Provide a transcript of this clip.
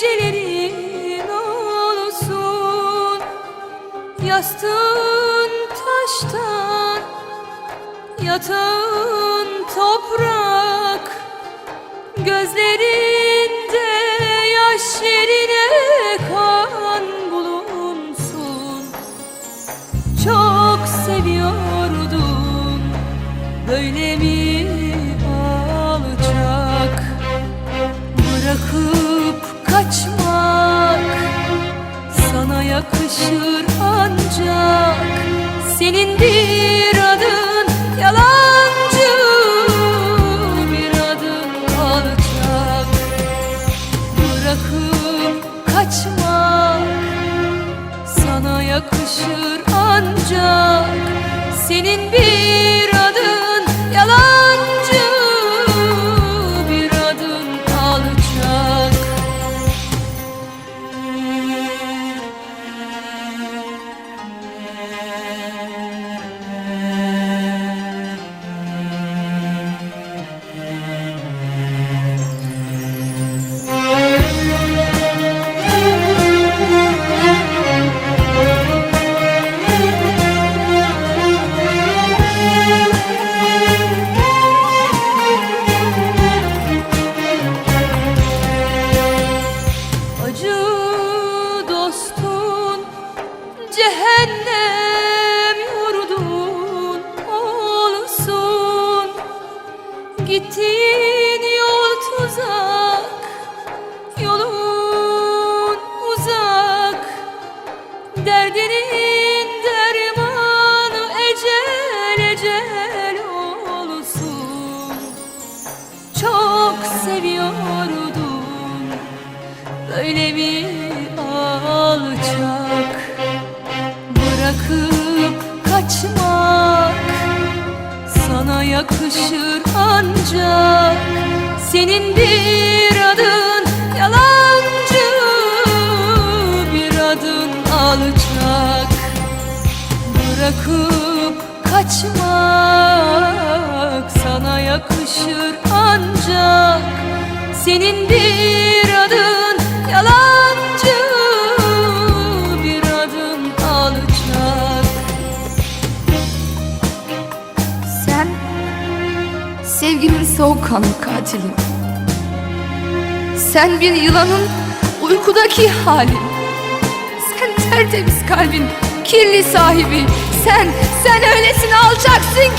gecelerin olsun Yastığın taştan Yatağın toprak Gözlerinde yaş yerine kan bulunsun. Çok seviyordum Böyle mi yakışır ancak. Senin bir adın yalancı Bir adın alçak. Bırakıp kaçmak Sana yakışır ancak. Senin bir adın cehennem yurdun olsun. Gittiğin yol tuzak yolun uzak. Derdinin dermanı ecel ecel olsun. Çok seviyordum Böyle bir Sana yakışır ancak Senin bir adın yalancı Bir adın alçak. Bırakıp kaçmak Sana yakışır ancak Senin bir adın soğukkanlı katilin. Sen bir yılanın uykudaki halin. Sen tertemiz kalbin kirli sahibi. Sen, sen öylesine alçaksın